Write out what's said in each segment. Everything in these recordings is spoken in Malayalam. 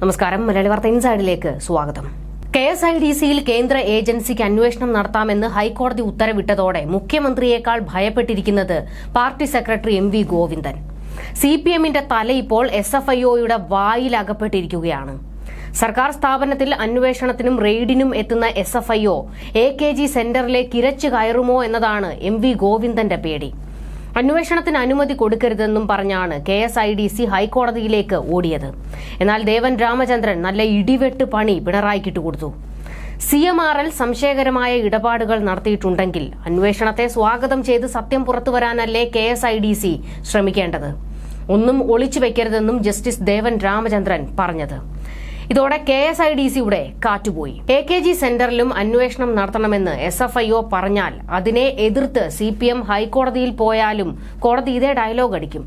നമസ്കാരം. മലയാളി വാർത്ത ഇൻസൈഡിലേക്ക് സ്വാഗതം. കെ എസ് ഐ ഡി സിയിൽ കേന്ദ്ര ഏജൻസിക്ക് അന്വേഷണം നടത്താമെന്ന് ഹൈക്കോടതി ഉത്തരവിട്ടതോടെ മുഖ്യമന്ത്രിയേക്കാൾ ഭയപ്പെട്ടിരിക്കുന്നത് party secretary M V Govindan. C P എമ്മിന്റെ തല ഇപ്പോൾ എസ് എഫ് ഐ ഒയുടെ വായിൽ അകപ്പെട്ടിരിക്കുകയാണ് സർക്കാർ സ്ഥാപനത്തിൽ അന്വേഷണത്തിനും റെയ്ഡിനും എത്തുന്ന S F I O A K G സെന്ററിലേക്ക് ഇരച്ചു കയറുമോ എന്നതാണ് എം വി ഗോവിന്ദന്റെ പേടി. അന്വേഷണത്തിന് അനുമതി കൊടുക്കരുതെന്നും പറഞ്ഞാണ് K S I D C ഹൈക്കോടതിയിലേക്ക് ഓടിയത്. എന്നാൽ ദേവൻ രാമചന്ദ്രൻ നല്ല ഇടിവെട്ട് പണി പിണറായിക്കിട്ട് കൊടുത്തു സി എം ആർ എൽ സംശയകരമായ ഇടപാടുകൾ നടത്തിയിട്ടുണ്ടെങ്കിൽ അന്വേഷണത്തെ സ്വാഗതം ചെയ്ത് സത്യം പുറത്തുവരാനല്ലേ K S I D C ശ്രമിക്കേണ്ടത്. ഒന്നും ഒളിച്ചു വയ്ക്കരുതെന്നും ജസ്റ്റിസ് ദേവൻ രാമചന്ദ്രൻ പറഞ്ഞത്. ഇതോടെ കെ എസ് ഐ ഡി സിയുടെ കാറ്റുപോയി. എ കെ ജി സെന്ററിലും അന്വേഷണം നടത്തണമെന്ന് എസ് എഫ് ഐ ഒ പറഞ്ഞാൽ അതിനെ എതിർത്ത് സി പി എം ഹൈക്കോടതിയിൽ പോയാലും കോടതി ഇതേ ഡയലോഗ് അടിക്കും.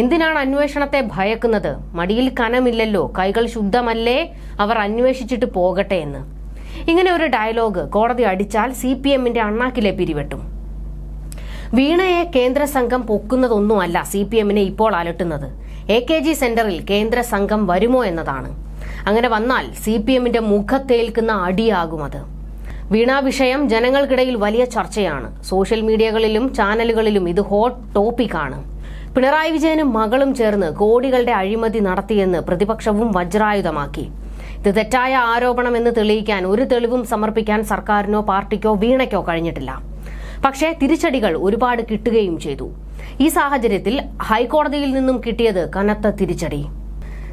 എന്തിനാണ് അന്വേഷണത്തെ ഭയക്കുന്നത്? മടിയിൽ കനമില്ലല്ലോ കൈകൾ ശുദ്ധമല്ലേ? അവർ അന്വേഷിച്ചിട്ട് പോകട്ടെ എന്ന്. ഇങ്ങനെ ഒരു ഡയലോഗ് കോടതി അടിച്ചാൽ സി പി എമ്മിന്റെ അണ്ണാക്കിലെ പിരിവെട്ടും. വീണയെ കേന്ദ്ര സംഘം പൊക്കുന്നതൊന്നുമല്ല സി പി എമ്മിനെ ഇപ്പോൾ അലട്ടുന്നത്. എ കെ ജി സെന്ററിൽ കേന്ദ്ര സംഘം വരുമോ എന്നതാണ്. അങ്ങനെ വന്നാൽ സി പി എമ്മിന്റെ മുഖത്തേൽക്കുന്ന അടിയാകും അത്. വീണ വിഷയം ജനങ്ങൾക്കിടയിൽ വലിയ ചർച്ചയാണ്. സോഷ്യൽ മീഡിയകളിലും ചാനലുകളിലും ഇത് ഹോട്ട് ടോപ്പിക്കാണ്. പിണറായി വിജയനും മകളും ചേർന്ന് കോടികളുടെ അഴിമതി നടത്തിയെന്ന് പ്രതിപക്ഷവും വജ്രായുധമാക്കി. ഇത് തെറ്റായ ആരോപണമെന്ന് തെളിയിക്കാൻ ഒരു തെളിവും സമർപ്പിക്കാൻ സർക്കാരിനോ പാർട്ടിക്കോ വീണയ്ക്കോ കഴിഞ്ഞിട്ടില്ല. പക്ഷേ തിരിച്ചടികൾ ഒരുപാട് കിട്ടുകയും ചെയ്തു. ഈ സാഹചര്യത്തിൽ ഹൈക്കോടതിയിൽ നിന്നും കിട്ടിയത് കനത്ത തിരിച്ചടി.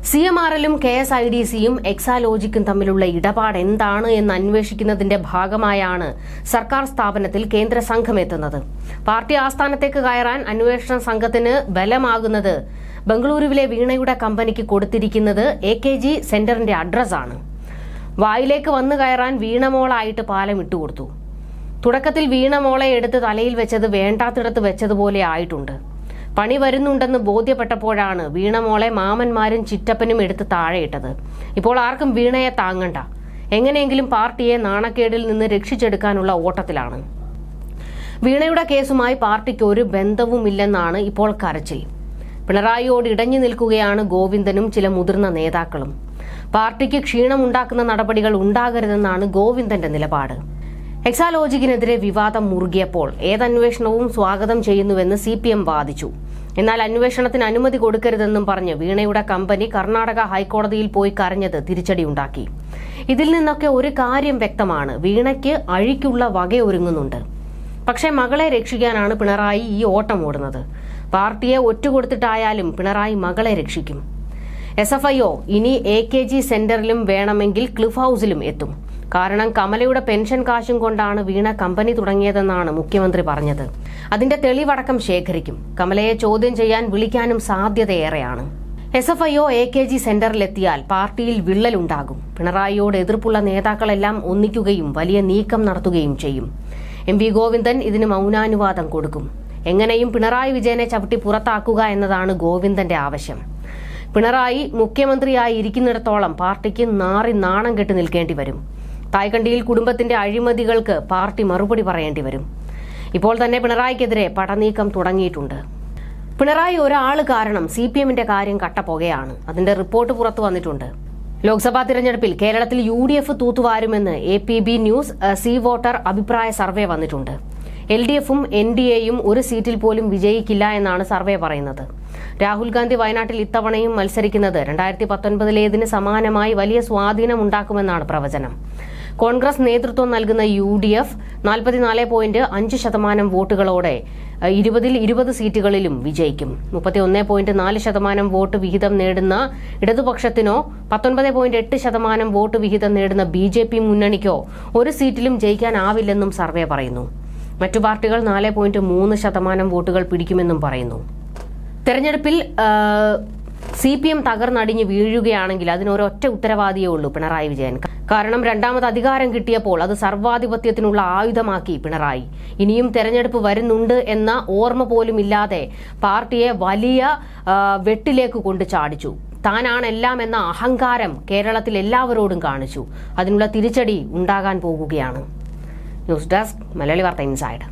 സി എം ആർ എല്ലും കെ എസ് ഐ ഡി സിയും എക്സാലോജിക്കും തമ്മിലുള്ള ഇടപാട് എന്താണ് എന്ന് അന്വേഷിക്കുന്നതിന്റെ ഭാഗമായാണ് സർക്കാർ സ്ഥാപനത്തിൽ കേന്ദ്ര സംഘം എത്തുന്നത്. പാർട്ടി ആസ്ഥാനത്തേക്ക് കയറാൻ അന്വേഷണ സംഘത്തിന് ബലമാകുന്നത് ബംഗളൂരുവിലെ വീണയുടെ കമ്പനിക്ക് കൊടുത്തിരിക്കുന്നത് എ കെ ജി സെന്ററിന്റെ അഡ്രസ്സാണ്. വായിലേക്ക് വന്നു കയറാൻ വീണമോളായിട്ട് പാലം ഇട്ടുകൊടുത്തു. തുടക്കത്തിൽ വീണമോളെ എടുത്ത് തലയിൽ വെച്ചത് വേണ്ടാത്തിടത്ത് വെച്ചതുപോലെ ആയിട്ടുണ്ട്. പണി വരുന്നുണ്ടെന്ന് ബോധ്യപ്പെട്ടപ്പോഴാണ് വീണമോളെ മാമന്മാരും ചിറ്റപ്പനും എടുത്ത് താഴെയിട്ടത്. ഇപ്പോൾ ആർക്കും വീണയെ താങ്ങണ്ട. എങ്ങനെയെങ്കിലും പാർട്ടിയെ നാണക്കേടിൽ നിന്ന് രക്ഷിച്ചെടുക്കാനുള്ള ഓട്ടത്തിലാണ്. വീണയുടെ കേസുമായി പാർട്ടിക്ക് ഒരു ബന്ധവുമില്ലെന്നാണ് ഇപ്പോൾ കരച്ചിൽ. പിണറായിയോട് ഇടഞ്ഞു നിൽക്കുകയാണ് ഗോവിന്ദനും ചില മുതിർന്ന നേതാക്കളും. പാർട്ടിക്ക് ക്ഷീണമുണ്ടാക്കുന്ന നടപടികൾ ഉണ്ടാകരുതെന്നാണ് ഗോവിന്ദന്റെ നിലപാട്. എക്സാലോജിക്കിനെതിരെ വിവാദം മുറുകിയപ്പോൾ ഏതന്വേഷണവും സ്വാഗതം ചെയ്യുന്നുവെന്ന് സി പി എം വാദിച്ചു. എന്നാൽ അന്വേഷണത്തിന് അനുമതി കൊടുക്കരുതെന്നും പറഞ്ഞ് വീണയുടെ കമ്പനി കർണാടക ഹൈക്കോടതിയിൽ പോയി കരഞ്ഞത് തിരിച്ചടിയുണ്ടാക്കി. ഇതിൽ നിന്നൊക്കെ ഒരു കാര്യം വ്യക്തമാണ്. വീണയ്ക്ക് അഴിക്കുള്ള വകയൊരുങ്ങുന്നുണ്ട് പക്ഷേ മകളെ രക്ഷിക്കാനാണ് പിണറായി ഈ ഓട്ടം ഓടുന്നത്. പാർട്ടിയെ ഒറ്റുകൊടുത്തിട്ടായാലും പിണറായി മകളെ രക്ഷിക്കും. എസ് എഫ് ഐ ഒ ഇനി എ കെ ജി സെന്ററിലും വേണമെങ്കിൽ ക്ലിഫ് ഹൌസിലും എത്തും. കാരണം കമലയുടെ പെൻഷൻ കാശും കൊണ്ടാണ് വീണ കമ്പനി തുടങ്ങിയതെന്നാണ് മുഖ്യമന്ത്രി പറഞ്ഞത്. അതിന്റെ തെളിവടക്കം ശേഖരിക്കും. കമലയെ ചോദ്യം ചെയ്യാൻ വിളിക്കാനും സാധ്യതയേറെയാണ്. S F I O A K G സെന്ററിലെത്തിയാൽ പാർട്ടിയിൽ വിള്ളലുണ്ടാകും. പിണറായിയോട് എതിർപ്പുള്ള നേതാക്കളെല്ലാം ഒന്നിക്കുകയും വലിയ നീക്കം നടത്തുകയും ചെയ്യും. എം വി ഗോവിന്ദൻ ഇതിന് മൗനാനുവാദം കൊടുക്കും. എങ്ങനെയും പിണറായി വിജയനെ ചവിട്ടി പുറത്താക്കുക എന്നതാണ് ഗോവിന്ദന്റെ ആവശ്യം. പിണറായി മുഖ്യമന്ത്രിയായി ഇരിക്കുന്നിടത്തോളം പാർട്ടിക്ക് നാറി നാണം കെട്ടി നിൽക്കേണ്ടി വരും. തായ്ക്കണ്ടിയിൽ കുടുംബത്തിന്റെ അഴിമതികൾക്ക് പാർട്ടി മറുപടി പറയേണ്ടി വരും. ഇപ്പോൾ തന്നെ പിണറായിക്കെതിരെ പടനീക്കം തുടങ്ങിയിട്ടുണ്ട്. പിണറായി ഒരാൾ കാരണം സി പി എമ്മിന്റെ കാര്യം കട്ടപ്പുകയാണ്. അതിന്റെ റിപ്പോർട്ട് പുറത്തു വന്നിട്ടുണ്ട്. ലോക്സഭാ തിരഞ്ഞെടുപ്പിൽ കേരളത്തിൽ U D F തൂത്തുവാരുമെന്ന് A B P news C voter അഭിപ്രായ സർവേ വന്നിട്ടുണ്ട്. എൽ ഡി എഫും എൻ ഡി എയും ഒരു സീറ്റിൽ പോലും വിജയിക്കില്ല എന്നാണ് സർവേ പറയുന്നത്. രാഹുൽ ഗാന്ധി വയനാട്ടിൽ ഇത്തവണയും മത്സരിക്കുന്നത് രണ്ടായിരത്തി പത്തൊൻപതിലേതിന് സമാനമായി വലിയ സ്വാധീനം ഉണ്ടാക്കുമെന്നാണ് പ്രവചനം. കോൺഗ്രസ് നേതൃത്വം നൽകുന്ന യു ഡി എഫ് നാൽപ്പത്തിനാല് പോയിന്റ് അഞ്ച് ശതമാനം വോട്ടുകളോടെ ഇരുപതിൽ ഇരുപത് സീറ്റുകളിലും വിജയിക്കും. മുപ്പത്തി ഒന്ന് പോയിന്റ് നാല് ശതമാനം വോട്ട് വിഹിതം നേടുന്ന ഇടതുപക്ഷത്തിനോ പത്തൊൻപത് പോയിന്റ് എട്ട് ശതമാനം വോട്ട് വിഹിതം നേടുന്ന ബി ജെ പി മുന്നണിക്കോ ഒരു സീറ്റിലും ജയിക്കാനാവില്ലെന്നും സർവേ പറയുന്നു. മറ്റു പാർട്ടികൾ നാല് പോയിന്റ് മൂന്ന് ശതമാനം വോട്ടുകൾ പിടിക്കുമെന്നും പറയുന്നു. തെരഞ്ഞെടുപ്പിൽ സി പി എം തകർന്നടിഞ്ഞ് വീഴുകയാണെങ്കിൽ അതിനൊരൊറ്റ ഉത്തരവാദിയേ ഉള്ളൂ പിണറായി വിജയൻ. കാരണം രണ്ടാമത് അധികാരം കിട്ടിയപ്പോൾ അത് സർവാധിപത്യത്തിനുള്ള ആയുധമാക്കി പിണറായി. ഇനിയും തെരഞ്ഞെടുപ്പ് വരുന്നുണ്ട് എന്ന ഓർമ്മ പോലും ഇല്ലാതെ പാർട്ടിയെ വലിയ വെട്ടിലേക്ക് കൊണ്ട് ചാടിച്ചു. താനാണ് എല്ലാം എന്ന അഹങ്കാരം കേരളത്തിൽ എല്ലാവരോടും കാണിച്ചു. അതിനുള്ള തിരിച്ചടി ഉണ്ടാകാൻ പോകുകയാണ്. ന്യൂസ് ഡെസ്ക് മലയാളി വാർത്ത ഇൻസൈഡ്.